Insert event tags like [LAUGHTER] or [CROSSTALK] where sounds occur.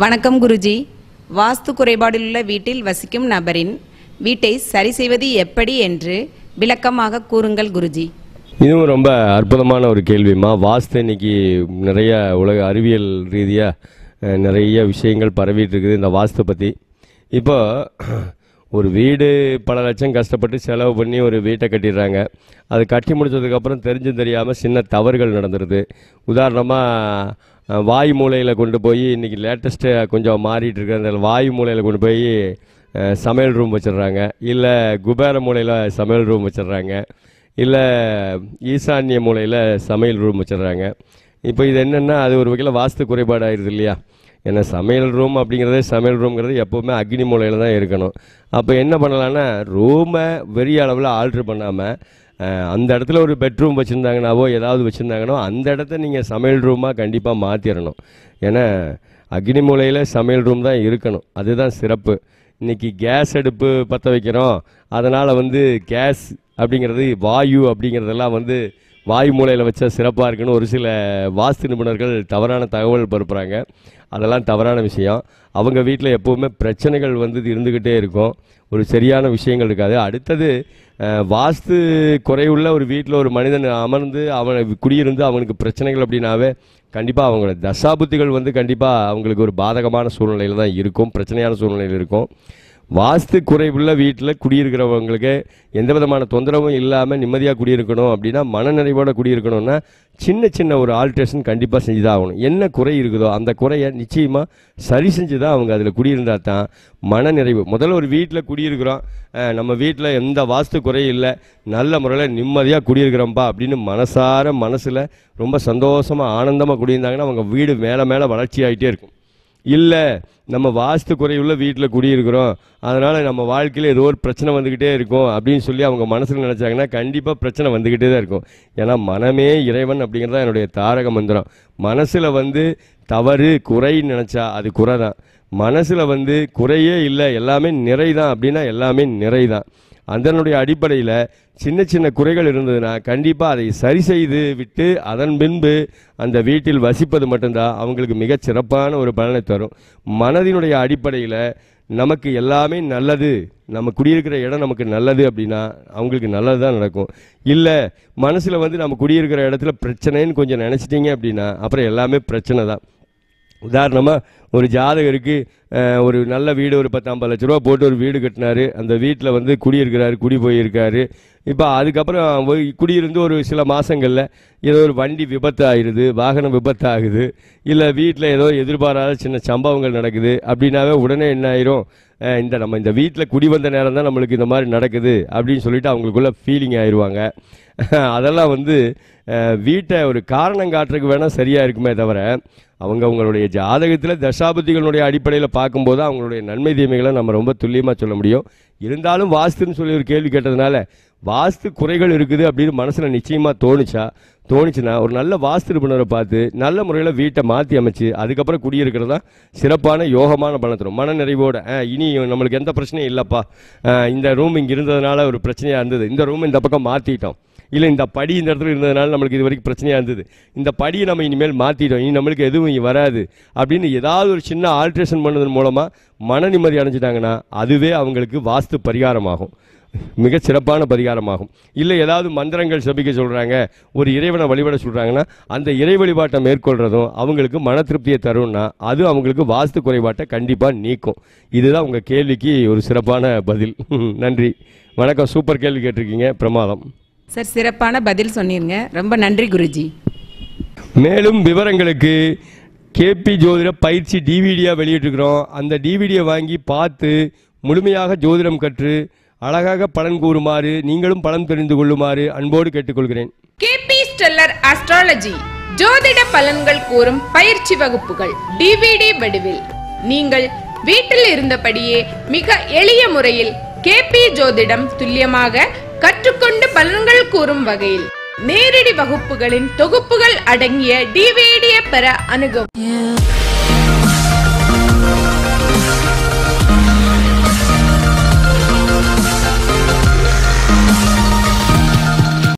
வணக்கம் குருஜி. வாஸ்து குறைபாடுள்ள வீட்டில் வசிக்கும் நபரின் வீட்டை சரி செய்வது எப்படி என்று விளக்கமாக கூறுங்கள் குருஜி. இதுவும் ரொம்ப அற்புதமான ஒரு கேள்விம்மா. வாஸ்து இன்னைக்கு நிறைய உலக அறிவியல் ரீதியாக நிறைய விஷயங்கள் பரவிட்டு இருக்குது இந்த வாஸ்து பற்றி இப்போ ஒரு வீடு பல லட்சம் கஷ்டப்பட்டு செலவு பண்ணி ஒரு வீட்டை கட்டிடுறாங்க. அது கட்டி முடிச்சதுக்கப்புறம் தெரிஞ்சும் தெரியாமல் சின்ன தவறுகள் நடந்துருது. உதாரணமாக வாய் மூலையில் கொண்டு போய் இன்றைக்கி லேட்டஸ்ட்டு கொஞ்சம் மாறிட்டு இருக்கிற அந்த வாயு மூலையில் கொண்டு போய் சமையல் ரூம் வச்சிடுறாங்க. இல்லை குபேர மூலையில் சமையல் ரூம் வச்சிடுறாங்க. இல்லை ஈசான்ய மூலையில் சமையல் ரூம் வச்சிடுறாங்க. இப்போ இது என்னென்னா அது ஒரு வகையில் வாஸ்து குறைபாடு ஆயிடுது இல்லையா? ஏன்னா சமையல் ரூம் அப்படிங்கிறதே சமையல் ரூம்ங்கிறது எப்போவுமே அக்னி மூலையில் தான் இருக்கணும். அப்போ என்ன பண்ணலான்னா ரூமை பெரிய அளவில் ஆல்ட்ரு பண்ணாமல் அந்த இடத்துல ஒரு பெட்ரூம் வச்சுருந்தாங்கனாவோ ஏதாவது வச்சுருந்தாங்கனோ அந்த இடத்த நீங்கள் சமையல் ரூமாக கண்டிப்பாக மாற்றிடணும் ஏன்னா அக்னி மூலையில் சமையல் ரூம் தான் இருக்கணும். அதுதான் சிறப்பு. இன்றைக்கி கேஸ் அடுப்பு பற்ற வைக்கிறோம். அதனால் வந்து கேஸ் அப்படிங்கிறது வாயு அப்படிங்கிறதெல்லாம் வந்து வாய் மூலையில் வச்சா சிறப்பாக இருக்குன்னு ஒரு சில வாஸ்து நிபுணர்கள் தவறான தகவல் பரப்புகிறாங்க அதெல்லாம் தவறான விஷயம். அவங்க வீட்டில் எப்போவுமே பிரச்சனைகள் வந்து இருந்துக்கிட்டே இருக்கும். ஒரு சரியான விஷயங்கள் இருக்காது. அடுத்தது வாஸ்து குறைவுள்ள ஒரு வீட்டில் ஒரு மனிதன் அமர்ந்து அவனை குடியிருந்து அவனுக்கு பிரச்சனைகள் அப்படின்னாவே கண்டிப்பாக அவங்களோட தசாபுத்திகள் வந்து கண்டிப்பாக அவங்களுக்கு ஒரு பாதகமான சூழ்நிலையில் தான் இருக்கும். பிரச்சனையான சூழ்நிலையில் இருக்கும். வாஸ்து குறைவுள்ள வீட்டில் குடியிருக்கிறவங்களுக்கு எந்த விதமான தொந்தரவும் இல்லாமல் நிம்மதியாக குடியிருக்கணும் அப்படின்னா மனநிறைவோடு குடியிருக்கணும்னா சின்ன சின்ன ஒரு ஆல்ட்ரேஷன் கண்டிப்பாக செஞ்சு தான் ஆகணும் என்ன குறை இருக்குதோ அந்த குறையை நிச்சயமாக சரி செஞ்சு தான் அவங்க அதில் குடியிருந்தா தான் மனநிறைவு. முதல்ல ஒரு வீட்டில் குடியிருக்கிறோம். நம்ம வீட்டில் எந்த வாஸ்து குறையும் இல்லை. நல்ல முறையில் நிம்மதியாக குடியிருக்கிறோம்ப்பா அப்படின்னு மனசார மனசில் ரொம்ப சந்தோஷமாக ஆனந்தமாக குடியிருந்தாங்கன்னா அவங்க வீடு மேலே மேலே வளர்ச்சி ஆகிட்டே இருக்கும். இல்லை நம்ம வாஸ்து குறையுள்ள வீட்டில் குடியிருக்கிறோம். அதனால் நம்ம வாழ்க்கையில் ஏதோ ஒரு பிரச்சனை வந்துக்கிட்டே இருக்கும் அப்படின்னு சொல்லி அவங்க மனசில் நினச்சாங்கன்னா கண்டிப்பாக பிரச்சனை வந்துக்கிட்டே தான் இருக்கும். ஏன்னா மனமே இறைவன் அப்படிங்கிறது தான் என்னுடைய தாரக மந்திரம். மனசில் வந்து தவறு குறைன்னு நினச்சா அது குறை தான் மனசில் வந்து குறையே இல்லை எல்லாமே நிறை தான் அப்படின்னா எல்லாமே நிறை தான் அதனுடைய அடிப்படையில் சின்ன சின்ன குறைகள் இருந்ததுன்னா கண்டிப்பாக அதை சரி செய்து விட்டு அதன் பின்பு அந்த வீட்டில் வசிப்பது மட்டும்தான் அவங்களுக்கு மிகச் சிறப்பான ஒரு பலனை தரும். மனதினுடைய அடிப்படையில் நமக்கு எல்லாமே நல்லது. நம்ம குடியிருக்கிற இடம் நமக்கு நல்லது அப்படின்னா அவங்களுக்கு நல்லது தான் நடக்கும். இல்லை மனசில் வந்து நம்ம குடியிருக்கிற இடத்துல பிரச்சனைன்னு கொஞ்சம் நினச்சிட்டிங்க அப்படின்னா அப்புறம் எல்லாமே பிரச்சனை தான் உதாரணமாக ஒரு ஜாதகருக்கு ஒரு நல்ல வீடு ஒரு பத்து ஐம்பது லட்ச ரூபா போட்டு ஒரு வீடு கட்டினாரு. அந்த வீட்டில் வந்து குடியிருக்கிறாரு குடி போயிருக்காரு. இப்போ அதுக்கப்புறம் குடியிருந்து ஒரு சில மாதங்களில் ஏதோ ஒரு வண்டி விபத்து ஆகிடுது வாகனம் விபத்து ஆகுது இல்லை வீட்டில் ஏதோ எதிர்பாராத சின்ன சம்பவங்கள் நடக்குது. அப்படின்னாவே உடனே என்ன ஆயிரும்? இந்த நம்ம இந்த வீட்டில் குடி வந்த நேரம் தான் நம்மளுக்கு இந்த மாதிரி நடக்குது அப்படின்னு சொல்லிட்டு அவங்களுக்குள்ள ஃபீலிங் ஆயிடுவாங்க [LAUGHS] அதெல்லாம் வந்து வீட்டை ஒரு காரணம் காட்டுறதுக்கு வேணால் சரியாக இருக்குமே தவிர அவங்க அவங்களுடைய ஜாதகத்தில் தசாபதிகளுடைய அடிப்படையில் பார்க்கும்போது அவங்களுடைய நன்மை தீமைகளை நம்ம ரொம்ப துல்லியமாக சொல்ல முடியும். இருந்தாலும் வாஸ்துன்னு சொல்லி ஒரு கேள்வி கேட்டதுனால வாஸ்து குறைகள் இருக்குது அப்படின்னு மனசில் நிச்சயமாக தோணுச்சா? தோணுச்சுன்னா ஒரு நல்ல வாஸ்து நிபுணரை பார்த்து நல்ல முறையில் வீட்டை மாற்றி அமைச்சு அதுக்கப்புறம் குடியிருக்கிறது தான் சிறப்பான யோகமான பலன் தரும். மன நிறைவோட இனி நம்மளுக்கு எந்த பிரச்சனையும் இல்லைப்பா. இந்த ரூம் இங்கே இருந்ததுனால ஒரு பிரச்சனையாக இருந்தது. இந்த ரூம் இந்த பக்கம் மாற்றிட்டோம் இல்லை இந்த படி இந்த இடத்துல இருந்ததுனால நம்மளுக்கு இது வரைக்கும் பிரச்சனையாக இருந்தது. இந்த படியை நம்ம இனிமேல் மாற்றிட்டோம் இனி நம்மளுக்கு எதுவும் இங்கே வராது. அப்படின்னு ஏதாவது ஒரு சின்ன ஆல்ட்ரேஷன் பண்ணதன் மூலமாக மன நிம்மதி அடைஞ்சிட்டாங்கன்னா அதுவே அவங்களுக்கு வாஸ்து பரிகாரமாகும். மிக சிறப்பான பரிகாரமாகும். இல்லை ஏதாவது மந்திரங்கள் சபிக்க சொல்கிறாங்க ஒரு இறைவனை வழிபட சொல்கிறாங்கன்னா அந்த இறை வழிபாட்டை மேற்கொள்கிறதும் அவங்களுக்கு மன திருப்தியை தரும்னா அது அவங்களுக்கு வாஸ்து குறைபாட்டை கண்டிப்பாக நீக்கும். இதுதான் உங்கள் கேள்விக்கு ஒரு சிறப்பான பதில். [LAUGHS] நன்றி. வணக்கம். சூப்பர் கேள்வி கேட்டிருக்கீங்க. பிரமாதம். சார் சிறப்பான பதில் சொன்னீங்க ரொம்ப நன்றி குருஜி. மேலும் விவரங்களுக்கு கேபி ஜோதிட பயிற்சி டிவிடியாக வெளியிட்டிருக்கிறோம். அந்த டிவிடியை வாங்கி பார்த்து முழுமையாக ஜோதிடம் கற்று அழகாக பலன் கூறுமாறு நீங்களும் பலன் தெரிந்து கொள்ளுமாறு அன்போடு கேட்டுக்கொள்கிறேன். கேபி ஸ்டெல்லர் அஸ்ட்ராலஜி ஜோதிட பலன்கள் கூறும் பயிற்சி வகுப்புகள் டிவிடி வடிவில். நீங்கள் வீட்டில் இருந்தபடியே மிக எளிய முறையில் கேபி ஜோதிடம் துல்லியமாக கற்றுக்கொண்டு பலன்கள் கூறும் வகையில் நேரடி வகுப்புகளின் தொகுப்புகள் அடங்கிய டிவிடியை பெற அணுகும்.